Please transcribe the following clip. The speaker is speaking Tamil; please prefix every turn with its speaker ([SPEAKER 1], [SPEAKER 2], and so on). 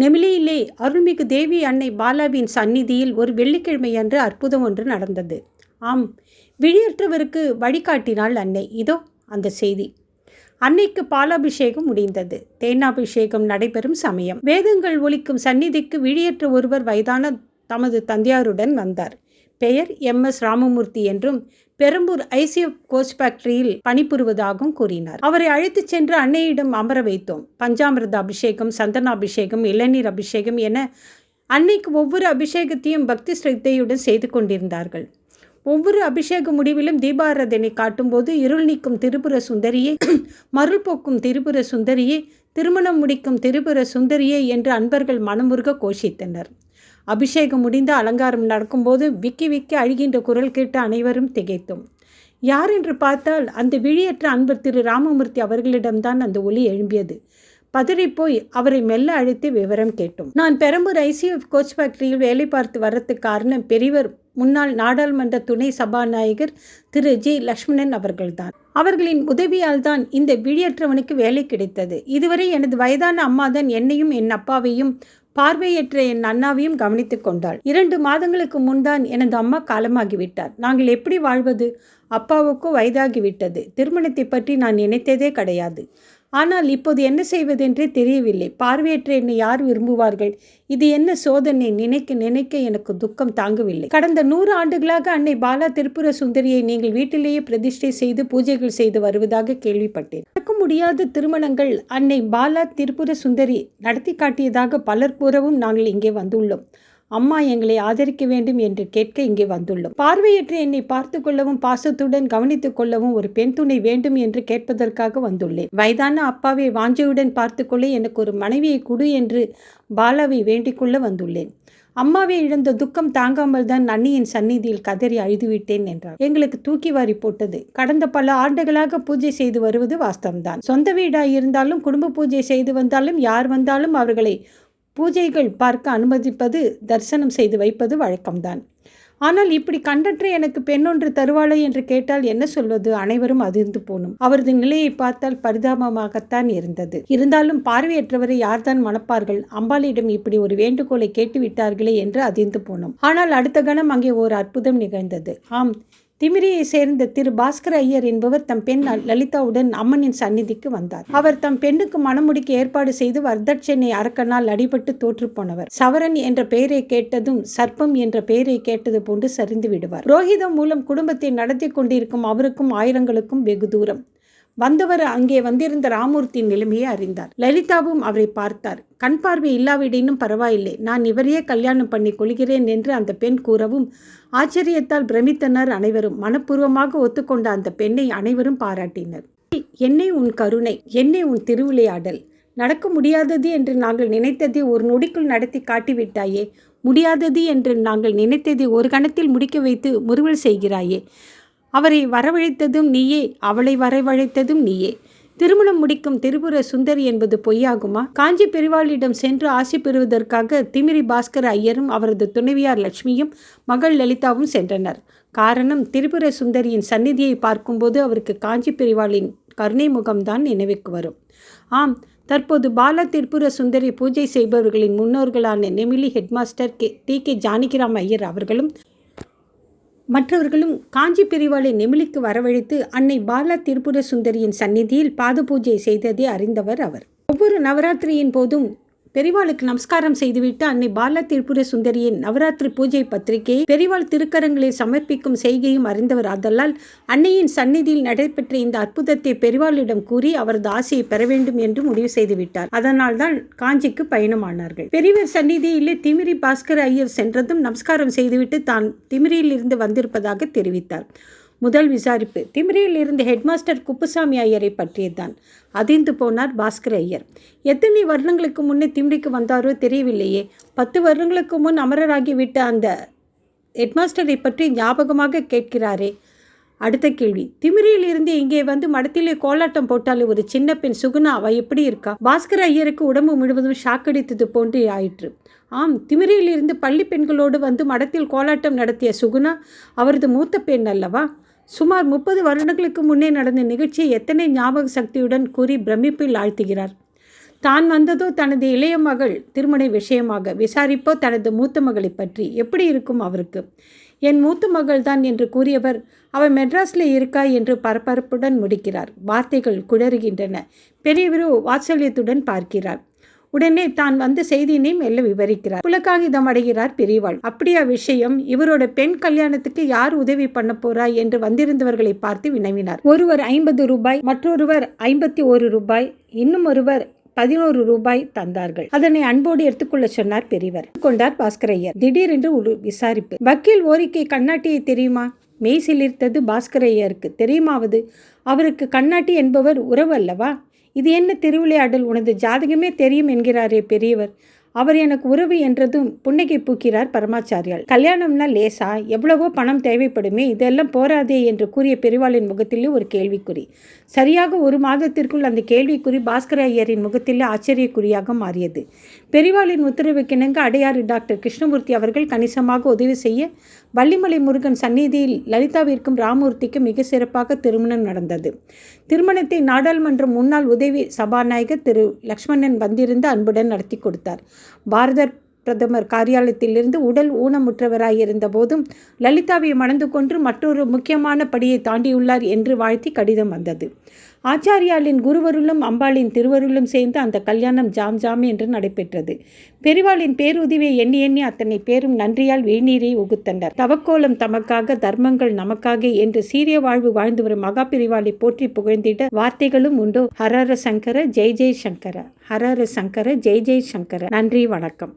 [SPEAKER 1] நெமிலியிலே அருள்மிகு தேவி அன்னை பாலாவின் சந்நிதியில் ஒரு வெள்ளிக்கிழமை அன்று அற்புதம் ஒன்று நடந்தது. ஆம் விழியற்றவருக்கு வழிகாட்டினாள் அன்னை. இதோ அந்த செய்தி. அன்னைக்கு பாலாபிஷேகம் முடிந்தது. தேனாபிஷேகம் நடைபெறும் சமயம். வேதங்கள் ஒலிக்கும் சந்நிதிக்கு விழியற்ற ஒருவர் வயதான தமது தந்தையாருடன் வந்தார். பெயர் எம் எஸ் ராமமூர்த்தி என்றும் பெரம்பூர் ஐசிஎஃப் கோச் ஃபேக்டரியில் பணிபுரிவதாகவும் கூறினார். அவரை அழைத்துச் சென்று அன்னையிடம் அமர வைத்தோம். பஞ்சாமிரத அபிஷேகம் சந்தனாபிஷேகம் இளநீர் அபிஷேகம் என அன்னைக்கு ஒவ்வொரு அபிஷேகத்தையும் பக்தி ஸ்ரத்தையுடன் செய்து கொண்டிருந்தார்கள். ஒவ்வொரு அபிஷேக முடிவிலும் தீபாராதனை காட்டும்போது இருள் நீக்கும் திரிபுர சுந்தரியே மருள் போக்கும் திரிபுர சுந்தரியே திருமணம் முடிக்கும் திரிபுர சுந்தரியே என்று அன்பர்கள் மனமுருக கோஷித்தனர். அபிஷேகம் முடிந்த அலங்காரம் நடக்கும்போது விக்கி விக்கி அழுகின்ற குரல் கேட்டு அனைவரும் திகைத்தோம். யார் என்று பார்த்தால் அந்த விழியற்ற அன்பர் திரு ராமமூர்த்தி அவர்களிடம்தான் அந்த ஒலி எழும்பியது. பதறிப்போய் அவரை மெல்ல அழைத்து விவரம் கேட்டோம். நான் பெரம்பூர் ஐசிஎஃப் கோச் ஃபேக்டரியில் வேலை பார்த்து வர்றதுக்கு காரணம் பெரியவர் முன்னாள் நாடாளுமன்ற துணை சபாநாயகர் திரு ஜி. லக்ஷ்மணன் அவர்கள்தான். அவர்களின் உதவியால் தான் இந்த விழியற்றவனுக்கு வேலை கிடைத்தது. இதுவரை எனது வயதான அம்மாதான் என்னையும் என் அப்பாவையும் பார்வையற்ற என் அண்ணாவையும் கவனித்துக் கொண்டாள். இரண்டு மாதங்களுக்கு முன்தான் எனது அம்மா காலமாகிவிட்டார். நாங்கள் எப்படி வாழ்வது? அப்பாவுக்கோ வயதாகிவிட்டது. திருமணத்தை பற்றி நான் நினைத்ததே கிடையாது. ஆனால் இப்போது என்ன செய்வதென்றே தெரியவில்லை. பார்வையற்ற என்னை யார் விரும்புவார்கள்? இது என்ன சோதனை? நினைக்க நினைக்க எனக்கு துக்கம் தாங்கவில்லை. கடந்த நூறு ஆண்டுகளாக அன்னை பாலா திருப்புர சுந்தரியை நீங்கள் வீட்டிலேயே பிரதிஷ்டை செய்து பூஜைகள் செய்து வருவதாக கேள்விப்பட்டேன். நடக்க முடியாத திருமணங்கள் அன்னை பாலா திருப்புர சுந்தரி நடத்தி காட்டியதாக பலர் கூறவும் நாங்கள் இங்கே வந்துள்ளோம். அம்மா எங்களை ஆதரிக்க வேண்டும் என்று கேட்க இங்கே வந்துள்ளோம். பார்வையற்ற என்னை பார்த்து கொள்ளவும் பாசத்துடன் கவனித்துக் கொள்ளவும் ஒரு பெண் துணை வேண்டும் என்று கேட்பதற்காக வந்துள்ளேன். வயதான அப்பாவை வாஞ்சையுடன் பார்த்து கொள்ள எனக்கு ஒரு மனைவியை கொடு என்று பாலாவை வேண்டிக் கொள்ள வந்துள்ளேன். அம்மாவை இழந்த துக்கம் தாங்காமல் தான் அண்ணியின் சந்நிதியில் கதறி அழுதுவிட்டேன் என்றார். எங்களுக்கு தூக்கி வாரி போட்டது. கடந்த பல ஆண்டுகளாக பூஜை செய்து வருவது வாஸ்தவம்தான். சொந்த வீடாக இருந்தாலும் குடும்ப பூஜை செய்து வந்தாலும் யார் வந்தாலும் அவர்களை பூஜைகள் பார்க்க அனுமதிப்பது தரிசனம் செய்து வைப்பது வழக்கம்தான். ஆனால் இப்படி கண்டற்று எனக்கு பெண்ணொன்று தருவாளை என்று கேட்டால் என்ன சொல்வது? அனைவரும் அதிர்ந்து போனும். அவரது நிலையை பார்த்தால் பரிதாபமாகத்தான் இருந்தது. இருந்தாலும் பார்வையற்றவரை யார்தான் மணப்பார்கள்? அம்பாளிடம் இப்படி ஒரு வேண்டுகோளை கேட்டுவிட்டார்களே என்று அதிர்ந்து போனோம். ஆனால் அடுத்த கணம் அங்கே ஒரு அற்புதம் நிகழ்ந்தது. ஆம் திமிரியை சேர்ந்த திரு பாஸ்கர ஐயர் என்பவர் தம் பெண் லலிதாவுடன் அம்மனின் சந்நிதிக்கு வந்தார். அவர் தம் பெண்ணுக்கு மணமுடிக்க ஏற்பாடு செய்து வரதட்சணை அரக்கனால் அடிபட்டு தோற்று போனவர். சவரன் என்ற பெயரை கேட்டதும் சர்ப்பம் என்ற பெயரை கேட்டது போன்று சரிந்து விடுவார். ரோஹிதம் மூலம் குடும்பத்தை நடத்தி கொண்டிருக்கும் அவருக்கும் ஆயிரங்களுக்கும் வெகு தூரம். வந்தவர் அங்கே வந்திருந்த ராமூர்த்தியின் நிலைமையை அறிந்தார். லலிதாவும் அவரை பார்த்தார். கண் பார்வை இல்லாவிடினும் பரவாயில்லை. நான் இவரையே கல்யாணம் பண்ணி கொள்கிறேன் என்று அந்த பெண் கூறவும் ஆச்சரியத்தால் பிரமித்தனர் அனைவரும். மனப்பூர்வமாக ஒத்துக்கொண்ட அந்த பெண்ணை அனைவரும் பாராட்டினர். என்னை உன் கருணை என்னை உன் திருவிளையாடல். நடக்க முடியாதது என்று நாங்கள் நினைத்ததை ஒரு நொடிக்குள் நடத்தி காட்டிவிட்டாயே. முடியாதது என்று நாங்கள் நினைத்ததை ஒரு கணத்தில் முடிக்க வைத்து முறுவல் செய்கிறாயே. அவரை வரவழைத்ததும் நீயே அவளை வரவழைத்ததும் நீயே. திருமணம் முடிக்கும் திரிபுர சுந்தரி என்பது பொய்யாகுமா? காஞ்சி பெரிவாளிடம் சென்று ஆசி பெறுவதற்காக திமிரி பாஸ்கர் ஐயரும் அவரது துணைவியார் லட்சுமியும் மகள் லலிதாவும் சென்றனர். காரணம் திரிபுர சுந்தரியின் சந்நிதியை பார்க்கும்போது அவருக்கு காஞ்சி பெரிவாளின் கருணை முகம்தான் நினைவுக்கு வரும். ஆம் தற்போது பால திரிபுர சுந்தரி பூஜை செய்பவர்களின் முன்னோர்களான Nemili headmaster K D K Janakiram Iyer அவர்களும் மற்றவர்களும் காஞ்சி பிரிவாளை நெமிலிக்கு வரவழைத்து அன்னை பாலா திருபுர சுந்தரியின் சந்நிதியில் பாத பூஜை செய்ததை அறிந்தவர் அவர். ஒவ்வொரு நவராத்திரியின் போதும் பெரிவாளுக்கு நமஸ்காரம் செய்துவிட்டு அன்னை பாலா திரிபுர சுந்தரியின் நவராத்திரி பூஜை பத்திரிகையை பெரிவாள் திருக்கரங்களை சமர்ப்பிக்கும் செய்கையும் அறிந்தவர் ஆதலால் அன்னையின் சந்நிதியில் நடைபெற்ற இந்த அற்புதத்தை பெரிவாளிடம் கூறி அவரது ஆசையை பெற வேண்டும் என்று முடிவு செய்துவிட்டார். அதனால் தான் காஞ்சிக்கு பயணமானார்கள். பெரியவர் சந்நிதியிலே திமிரி பாஸ்கர் ஐயர் சென்றதும் நமஸ்காரம் செய்துவிட்டு தான் திமிரியில் இருந்து வந்திருப்பதாக தெரிவித்தார். முதல் விசாரிப்பு. திமிரியில் இருந்த ஹெட்மாஸ்டர் குப்புசாமி ஐயரை பற்றியதுதான். அதிர்ந்து போனார் பாஸ்கர் ஐயர். எத்தனை வருடங்களுக்கு முன்னே திமிரிக்கு வந்தாரோ தெரியவில்லையே. பத்து வருடங்களுக்கு முன் அமரராகிவிட்ட அந்த ஹெட்மாஸ்டரை பற்றி ஞாபகமாக கேட்கிறாரே. அடுத்த கேள்வி. திமிரியில் இருந்து இங்கே வந்து மடத்திலே கோலாட்டம் போட்டாலே ஒரு சின்ன பெண் சுகுணா அவ எப்படி இருக்கா? பாஸ்கர் ஐயருக்கு உடம்பு முழுவதும் ஷாக்கடித்தது போன்று ஆயிற்று. ஆம் திமிரியில் இருந்து பள்ளி பெண்களோடு வந்து மடத்தில் கோலாட்டம் நடத்திய சுகுணா அவரது மூத்த பெண் அல்லவா? சுமார் முப்பது வருடங்களுக்கு முன்னே நடந்த நிகழ்ச்சியை எத்தனை ஞாபக சக்தியுடன் கூறி பிரமிப்பில் ஆழ்த்துகிறார். தான் வந்ததோ தனது இளைய மகள் திருமண விஷயமாக விசாரிப்போ தனது மூத்த மகளை பற்றி எப்படி இருக்கும் அவருக்கு? என் மூத்த மகள் தான் என்று கூறியவர் அவள் மெட்ராஸில் இருக்கா? என்று பரபரப்புடன் முடிக்கிறார். வார்த்தைகள் குளறுகின்றன பெரியவரோ வாத்சல்யத்துடன் பார்க்கிறார். உடனே தான் வந்த செய்தியினை மெல்ல விவரிக்கிறார். புலக்காகிதம் அடைகிறார் பெரியவாள். அப்படியா விஷயம். இவரோட பெண் கல்யாணத்துக்கு யார் உதவி பண்ண போறா? என்று வந்திருந்தவர்களை பார்த்து வினவினார். ஒருவர் ஐம்பது ரூபாய் மற்றொருவர் ஐம்பத்தி ஒரு ரூபாய் இன்னும் ஒருவர் பதினோரு ரூபாய் தந்தார்கள். அதனை அன்போடு எடுத்துக்கொள்ள சொன்னார் பெரியவர். கொண்டார் பாஸ்கரையர் திடீரென்று ஒரு விசாரிப்பு. வக்கீல் ஓரிக்கை கண்ணாட்டியை தெரியுமா? மெய் சிலிர்த்தது பாஸ்கரையருக்கு தெரியுமாவது? அவருக்கு கண்ணாட்டி என்பவர் உறவு அல்லவா? இது என்ன திருவிளையாடல்? உனது ஜாதகமே தெரியும் என்கிறாரே பெரியவர். அவர் எனக்கு உறவு என்றதும் புன்னகை பூக்கிறார் பரமாச்சாரியால். கல்யாணம்னா லேசா? எவ்வளவோ பணம் தேவைப்படுமே? இதெல்லாம் போராதே என்று கூறிய பெரிவாளின் முகத்திலே ஒரு கேள்விக்குறி. சரியாக ஒரு மாதத்திற்குள் அந்த கேள்விக்குறி பாஸ்கர ஐயரின் முகத்திலே ஆச்சரியக்குறியாக மாறியது. பெரிவாளின் உத்தரவுக்கிணங்க அடையாறு டாக்டர் கிருஷ்ணமூர்த்தி அவர்கள் கணிசமாக உதவி செய்ய வள்ளிமலை முருகன் சந்நிதியில் லலிதாவிற்கும் ராமூர்த்திக்கும் மிக சிறப்பாக திருமணம் நடந்தது. திருமணத்தை நாடாளுமன்ற முன்னாள் உதவி சபாநாயகர் திரு லக்ஷ்மணன் வந்திருந்து அன்புடன் நடத்தி கொடுத்தார். பாரதர் பிரதமர் காரியாலயத்திலிருந்து உடல் ஊனமுற்றவராயிருந்த போதும் லலிதாவை மணந்து கொண்டு மற்றொரு முக்கியமான படியை தாண்டியுள்ளார் என்று வாழ்த்தி கடிதம் வந்தது. ஆச்சாரியாலின் குருவருளும் அம்பாளின் திருவருளும் சேர்ந்து அந்த கல்யாணம் ஜாம் ஜாம் என்று நடைபெற்றது. பெரிவாளின் பேருதவியை எண்ணி எண்ணி அத்தனை பேரும் நன்றியால் வீழ்நீரை உகுத்தனர். தவக்கோலம் தமக்காக தர்மங்கள் நமக்காக என்று சீரிய வாழ்வு வாழ்ந்து வரும் மகா பெரிவாளை போற்றி புகழ்ந்திட வார்த்தைகளும் உண்டோ. ஹரர சங்கர ஜெய் ஜெய் சங்கர. ஹரர சங்கர ஜெய் ஜெய் சங்கர. நன்றி வணக்கம்.